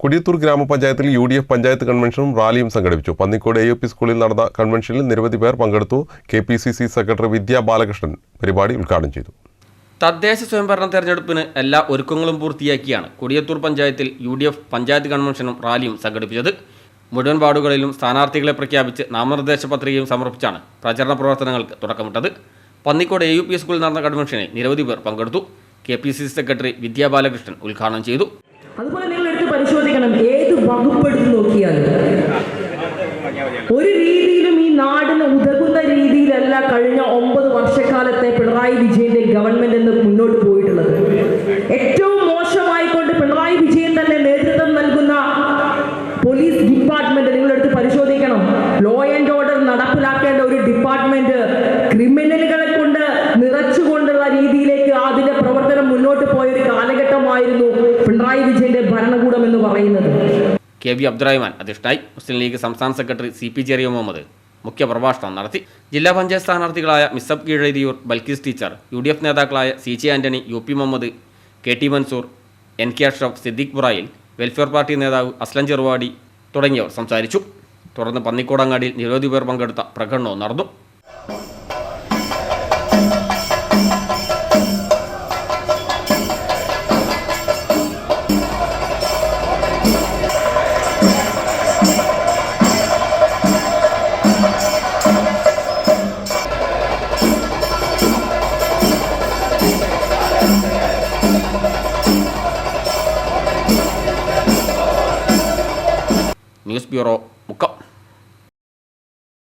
കൊടിയത്തൂർ ഗ്രാമപഞ്ചായത്തിൽ U D F panchayat കൺവെൻഷനും റാലിയും സംഘടിപ്പിച്ചു. പന്നിക്കോട് എ യു പി സ്കൂളിൽ നടന്ന കൺവെൻഷനിൽ നിരവധി പേർ പങ്കെടുത്തു. K P C C secretary Vidya Balakrishnan പരിപാടി ഉദ്ഘാടനം ചെയ്തു. തദ്ദേശ സ്വയംഭരണ തെരഞ്ഞെടുപ്പിന് എല്ലാ ഒരുക്കങ്ങളും പൂർത്തിയാക്കിയാണ് കൊടിയത്തൂർ പഞ്ചായത്തിൽ യു ഡി എഫ് പഞ്ചായത്ത് കൺവെൻഷനും റാലിയും സംഘടിപ്പിച്ചത്. മുഴുവൻ വാർഡുകളിലും സ്ഥാനാർത്ഥികളെ പ്രഖ്യാപിച്ച് നാമനിർദ്ദേശ പത്രികയും സമർപ്പിച്ചാണ് പ്രചരണ പ്രവർത്തനങ്ങൾക്ക് തുടക്കമിട്ടത്. പന്നിക്കോട് എ യു പി സ്കൂളിൽ നടന്ന കൺവെൻഷനിൽ നിരവധി പേർ പങ്കെടുത്തു. K P C C secretary Vidya Balakrishnan ഉദ്ഘാടനം ചെയ്തു. അതുപോലെ നിങ്ങൾ എടുത്ത് പരിശോധിക്കണം ഏത് വകുപ്പെടുത്ത് നോക്കിയാലും. ഒരു രീതിയിലും ഈ നാടിന് ഉതകുന്ന രീതിയിലല്ല കഴിഞ്ഞ ഒമ്പത് വർഷക്കാലത്തെ പിണറായി വിജയന്റെ കെ വി അബ്ദുറഹ്മാൻ അധ്യക്ഷനായി മുസ്ലിം ലീഗ് സംസ്ഥാന secretary C P Cheriya Muhammad മുഖ്യ പ്രഭാഷണം നടത്തി. ജില്ലാ panchayat സ്ഥാനാർത്ഥികളായ Misab Keezhariyur Balkees teacher U D F നേതാക്കളായ C J Antony U P Muhammad K T Mansoor N K Ashraf Siddique Burayil welfare party നേതാവ് അസ്ലം ചെറുവാടി തുടങ്ങിയവർ സംസാരിച്ചു. തുടർന്ന് പന്നിക്കോടങ്ങാടിയിൽ നിരവധി പേർ പങ്കെടുത്ത പ്രകടനവും നടന്നു. News bureau buka.